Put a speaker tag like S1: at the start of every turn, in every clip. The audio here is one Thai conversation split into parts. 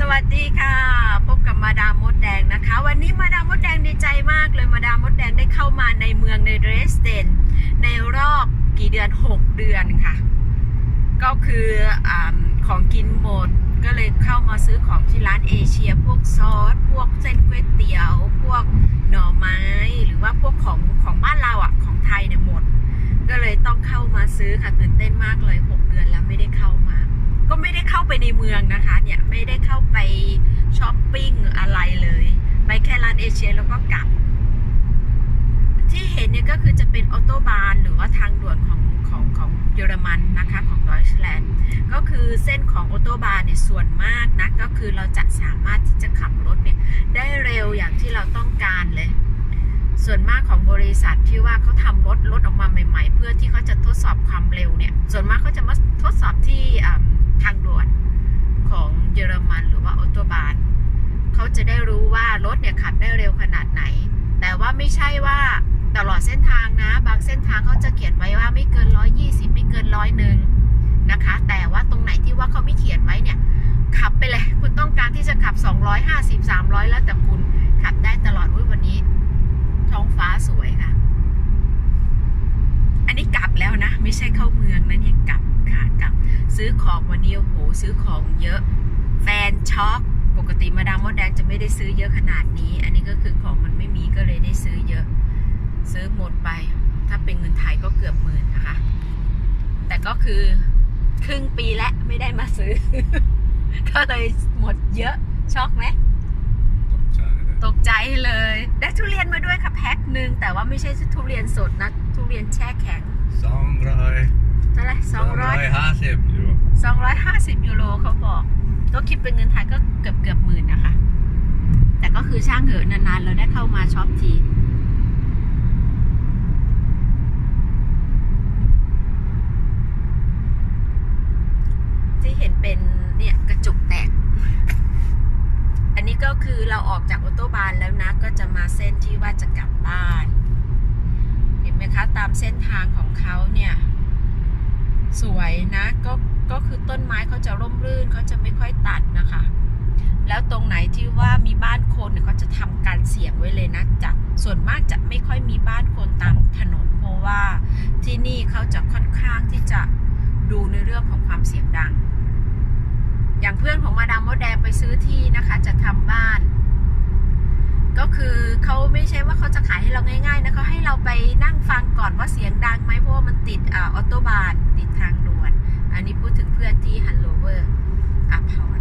S1: สวัสดีค่ะ พบกับมาดามมดแดงนะคะ วันนี้มาดามมดแดงดีใจมากเลยมาดามมดแดงได้เข้ามาในเมืองในเดรสเดนในรอบกี่เดือน 6 เดือนค่ะ ก็คืออของกินหมดก็เลยเข้ามาซื้อของที่ร้านเอเชีย พวกซอส พวกเส้นก๋วยเตี๋ยว พวกหน่อไม้ หรือว่าพวกของของบ้านเราอะของไทยเนี่ยหมด ก็เลยต้องเข้ามาซื้อค่ะตื่นเต้นมากเลย 6 เดือนแล้วไม่ได้เข้ามา ก็ไม่ได้เข้าไปในเมืองนะคะ เนี่ยไม่ได้เข้า ช้อปปิ้งอะไรเลย ไปแค่ร้านเอเชียแล้วก็กลับ ที่เห็นเนี่ยก็คือจะเป็นออโตบานหรือว่าทางด่วนของของของเยอรมันนะคะของดอยช์แลนด์ก็คือเส้นของออโตบานเนี่ยส่วนมากนะก็คือเราจะสามารถที่จะขับรถเนี่ยได้เร็วอย่างที่เราต้องการเลย ส่วนมากของบริษัทที่ว่าเขาทำรถรถออกมาใหม่ ๆ เพื่อที่เขาจะทดสอบความเร็วเนี่ยส่วนมากเขาจะมาทดสอบที่ทางด่วนของเยอรมันหรือว่าออโตบาน เขาจะได้รู้ว่ารถเนี่ยขับได้เร็วขนาดไหน แต่ว่าไม่ใช่ว่าตลอดเส้นทางนะ บางเส้นทางเขาจะเขียนไว้ว่าไม่เกิน 120 ไม่เกินร้อยหนึ่งนะคะ แต่ว่าตรงไหนที่ว่าเขาไม่เขียนไว้เนี่ย ขับไปเลย คุณต้องการที่จะขับ 250 300 แล้วแต่คุณขับได้ตลอดวันนี้ ท้องฟ้าสวยค่ะ อันนี้กลับแล้วนะ ไม่ใช่เข้าเมืองนะเนี่ยกลับค่ะกลับ ซื้อของวันนี้โอ้โหซื้อของเยอะ แฟนช็อก ปกติมาดามมดแดงจะไม่ได้ซื้อเยอะขนาดนี้ อันนี้ก็คือของมันไม่มีก็เลยได้ซื้อเยอะ ซื้อหมดไป ถ้าเป็นเงินไทยก็เกือบหมื่นนะคะ แต่ก็คือครึ่งปีแล้วไม่ได้มาซื้อ ก็เลยหมดเยอะช็อกไหม
S2: ตกใจเลย
S1: ตกใจเลย ได้ทุเรียนมาด้วยค่ะแพ็คหนึ่งแต่ว่าไม่ใช่ทุเรียนสดนะทุเรียนแช่แข็ง
S2: สองร้อย
S1: เท่าไหร่สองร้อย
S2: ห้าสิบอยู่
S1: สองร้อยห้าสิบยูโรเขาบอก ก็คิดเป็นเงินไทยก็เกือบเกือบหมื่นนะคะ แต่ก็คือช่างเหอะนานๆ เราได้เข้ามาช็อปทีที่เห็นเป็นเนี่ยกระจุกแตก อันนี้ก็คือเราออกจากออโตบานแล้วนะ ก็จะมาเส้นที่ว่าจะกลับบ้าน เห็นไหมคะ ตามเส้นทางของเขาเนี่ย สวยนะก็ ก็คือต้นไม้เขาจะร่มรื่นเขาจะไม่ค่อยตัดนะคะ แล้วตรงไหนที่ว่ามีบ้านคนเนี่ยเขาจะทำการเสียงไว้เลยนะจะส่วนมากจะไม่ค่อยมีบ้านคนตามถนน เพราะว่าที่นี่เขาจะค่อนข้างที่จะดูในเรื่องของความเสียงดัง อย่างเพื่อนของมาดามมดแดงไปซื้อที่นะคะ จะทำบ้าน ก็คือเขาไม่ใช่ว่าเขาจะขายให้เราง่าย ๆนะเขาให้เราไปนั่งฟังก่อนว่าเสียงดังไหมเพราะว่ามันติดอาออโตบานติดทางด่วน อันนี้พูดถึงเพื่อนที่ฮันโลเวอร์อัพพร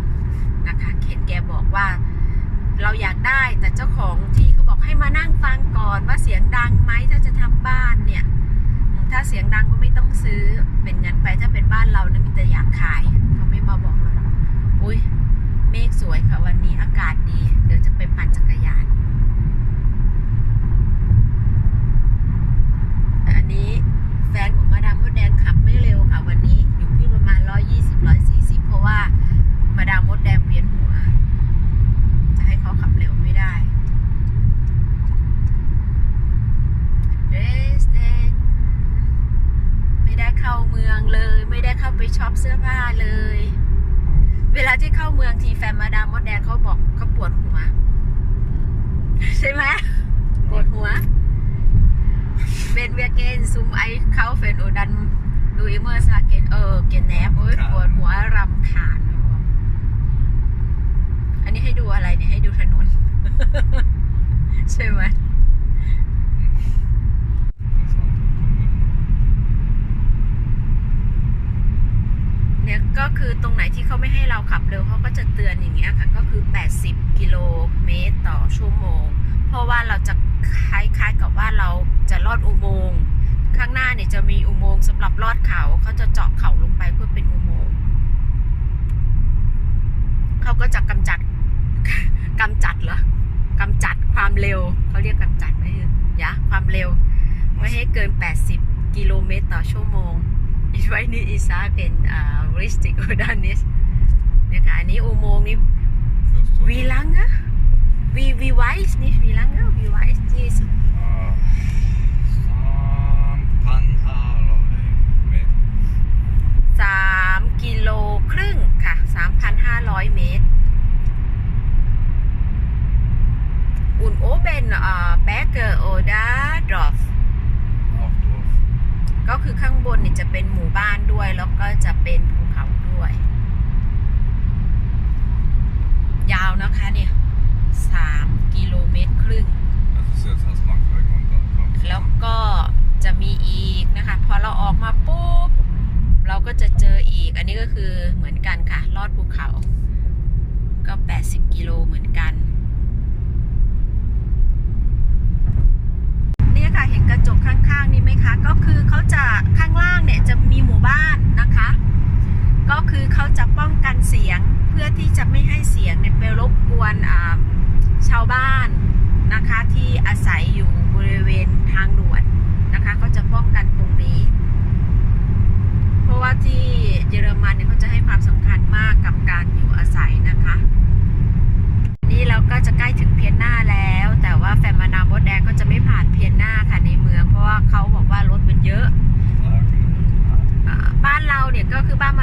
S1: นะคะเข็นแกบอกว่า เราอยากได้แต่ เจ้าของที่เขาบอกให้มานั่งฟังก่อนว่าเสียงดังไหมถ้าจะทำบ้านเนี่ย ถ้าเสียงดังก็ไม่ต้องซื้อเป็นงั้นไปถ้าเป็นบ้านเรานะมีแต่อยากขายเขาไม่มาบอกเราหรอกอุ้ยเมฆสวยค่ะวันนี้อากาศดี เดี๋ยวจะไปปั่นจักรยาน อันนี้แฟนของมาดามมดแดงขับไม่เร็วค่ะ วันนี้อยู่ที่ประมาณ 120 140 เพราะว่ามาดามมดแดงเวียนหัว จะให้เขาขับเร็วไม่ได้เดรสเดนไม่ได้เข้าเมืองเลย ไม่ได้เข้าไป ช็อปเสื้อผ้าเลย เวลาที่เข้าเมืองทีแฟนมาดามมดแดงเขาบอกเขาปวดหัว ใช่ไหมปวดหัว Wenn wir gehen zum Einkaufen und dann du immer sagen, oh, genervt, โอ้ยปวดหัวรำคาญอันนี้ให้ดูอะไรเนี่ยให้ดูถนน ใช่ไหม เนี่ยก็คือตรงไหนที่เขับเร็วเขาก็จะเตือนอย่างเงี้ยค่ะก็คือ 80 กิโลเมตรต่อชั่วโมง เพราะว่าเราจะคล้ายๆกับว่าเราจะลอดอุโมงค์ข้างหน้าเนี่ยจะมีอุโมงค์สำหรับลอดเขาเขาจะเจาะเขาลงไปเพื่อเป็นอุโมงค์เขาก็จะกำจัดกำจัดเหรอกำจัดความเร็วเขาเรียกกำจัดไหมยะความเร็ว ไม่ให้เกิน 80 กิโลเมตรต่อชั่วโมง Ich weiß nicht, ich sage äh, richtig oder nicht เนี่ยค่ะอั นี้วีลังอะวีวีไว
S2: ส์นี่วีลังอะวีไวส์ที่สุด
S1: สามกิโลครึ่งค่ะสามพันห้าร้อยเมตร อุ่นโอเป็นเอ่อแบกเกอร์โอดาดรอฟก็คือข้างบนเนี่ยจะเป็นหมู่บ้านด้วย แล้วก็จะเป็น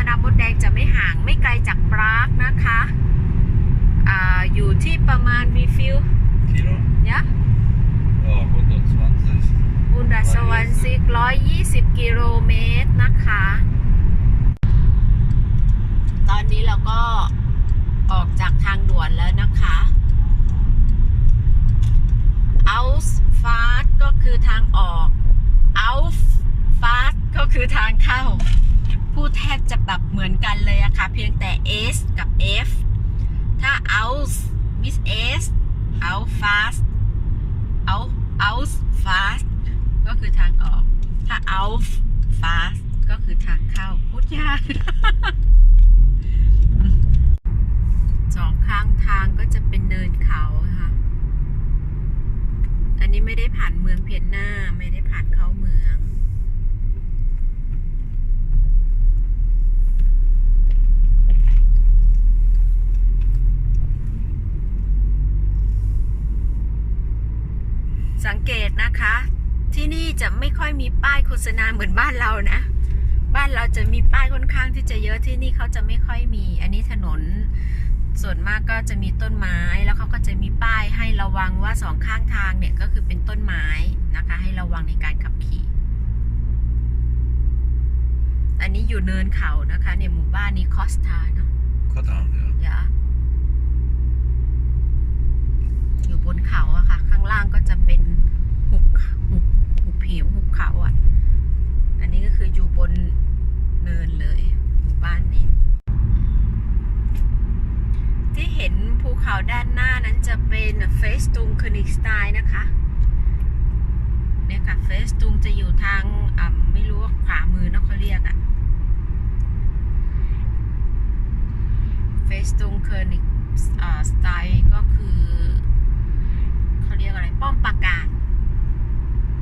S1: มาดามมดแดงจะไม่ห่างไม่ไกลจากปรากนะคะอาอยู่ที่ประมาณวีฟิล
S2: Kilo?
S1: ยะ
S2: Ja, 120.
S1: อุนดาสวรรค์ซิกร้อยยี่สิบกิโลเมตรนะคะ ตอนนี้เราก็ออกจากทางด่วนแล้วนะคะ out fast ก็คือทางออก out fast ก็คือทางเข้า พูดแทบจะแบบเหมือนกันเลยอะค่ะ เพียงแต่ S กับ F ถ้า out miss S out fast out out fast ก็คือทางออก ถ้า out fast ก็คือทางเข้า พูดยากสองข้างทางก็จะเป็นเนินเขาค่ะ อันนี้ไม่ได้ผ่านเมืองเพียนหน้าไม่ได้ผ่านเข้าเมือง สังเกตนะคะ ที่นี่จะไม่ค่อยมีป้ายโฆษณาเหมือนบ้านเรานะ บ้านเราจะมีป้ายค่อนข้างที่จะเยอะที่นี่เขาจะไม่ค่อยมี อันนี้ถนนส่วนมากก็จะมีต้นไม้แล้วเขาก็จะมีป้ายให้ระวังว่าสองข้างทางเนี่ยก็คือเป็นต้นไม้นะคะ ให้ระวังในการขับขี่ อันนี้อยู่เนินเขานะคะเนี่ยหมู่บ้านนี้คอสตาเนาะ
S2: Katan, ja.
S1: อย่าอยู่ บนเขาอะค่ะ ข้างล่างก็จะเป็นหุบหุบหุบผิวหุบเขาอะอันนี้ก็คืออยู่บนเนินเลยหมู่บ้านนี้ ที่เห็นภูเขาด้านหน้านั้นจะเป็นเฟสตุงคนิกสไตน์นะคะเนี่ยค่ะเฟสตุงจะอยู่ทางอ่าไม่รู้ว่าขวามือนะเขาเรียกอะเฟสตุงคนิกสไตน์ก็คือ เขาเรียกอะไร ป้อมปราการ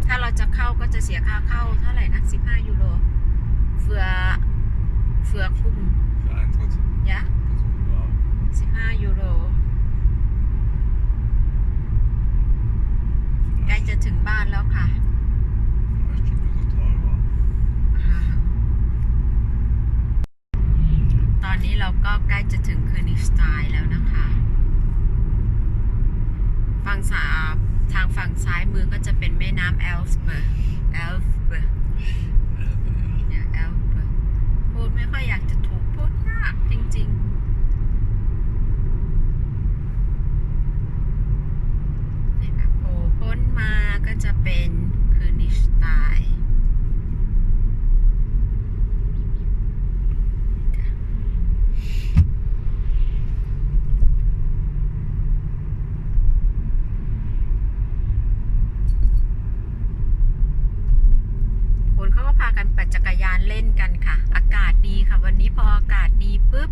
S1: ถ้าเราจะเข้าก็จะเสียค่าเข้าเท่าไหร่นะ15ยูโรเฟือเฟือคุ้ม
S2: För Eintritt.
S1: ยะ
S2: Wow.
S1: 15ยูโรใกล้จะถึงบ้านแล้วค่ะ
S2: Vielleicht schon bis Ottawa.
S1: ตอนนี้เราก็ใกล้จะถึงคืนนิสไตล์แล้วนะคะ ฝั่งสาทางฝั่งซ้าย มือก็จะเป็นแม่น้ำเอลส์เบิร์กเอลส์เบอร์ก เนี่ยเอลส์เบิร์กพูดไม่ค่อยอยากจะถูกพูดยากจริงๆเนี่ยค่ะโผล่พ้นมาก็จะเป็นคืนนิสไตล์ คนเขาก็พากันปั่นจักรยานเล่นกันค่ะ อากาศดีค่ะ วันนี้พออากาศดีปุ๊บ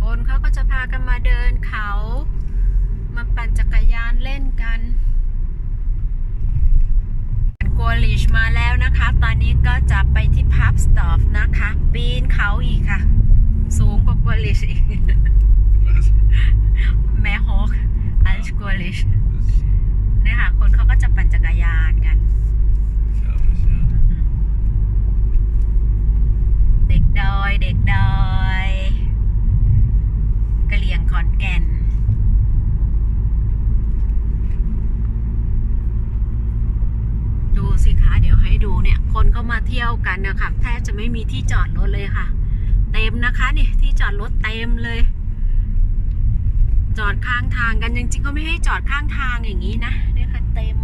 S1: คนเขาก็ จะพากันมาเดินเขา มาปั่นจักรยานเล่นกันกัวลิชมาแล้วนะคะ ตอนนี้ก็จะไปที่พับสตอฟนะคะ ปีนเขาอีกค่ะ สูงกว่ากัวลิชอีก
S2: Was?
S1: แม่ฮอกอันชกัวลิช
S2: Das
S1: เนี่ยค่ะ คนเขาก็จะปั่นจักรยานกัน
S2: ist gefährlich, ja.
S1: เด็กดอย เด็กดอยกะเหลี่ยงขอนแก่น ดูสิคะ เดี๋ยวให้ดูเนี่ย คนเขา มาเที่ยวกันนะคะแทบจะไม่มีที่จอดรถเลยค่ะ เต็มนะคะนี่ ที่จอดรถเต็มเลย จอดข้างทางกันจริงๆก็ไม่ให้จอดข้างทางอย่างนี้นะเนี่ยค่ะเต็ม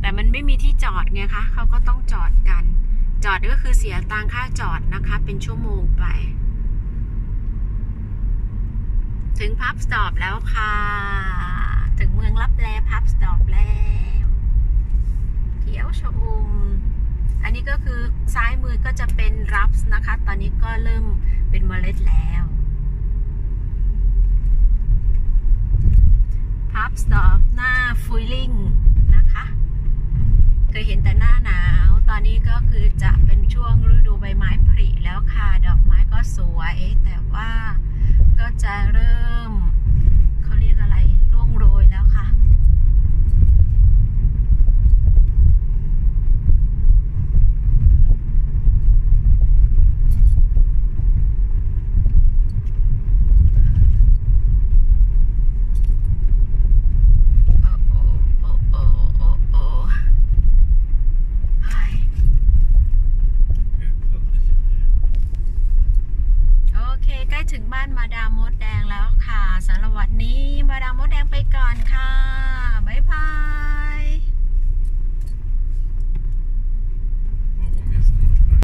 S1: แต่มันไม่มีที่จอดไงคะเขาก็ต้องจอดกัน จอดก็คือเสียตังค่าจอดนะคะ เป็นชั่วโมงไป ถึงพับสตอปแล้วค่ะ ถึงเมืองรับแลพับสตอปแล้วเขียวชอุ่มอันนี้ก็คือซ้าย มือก็จะเป็นรับส์นะคะ ตอนนี้ก็เริ่มเป็นเมล็ดแล้วพับสตอปหน้าฟุยลิงนะคะ เคยเห็นแต่หน้าหนาว ตอนนี้ก็คือจะเป็นช่วงฤดูใบไม้ผ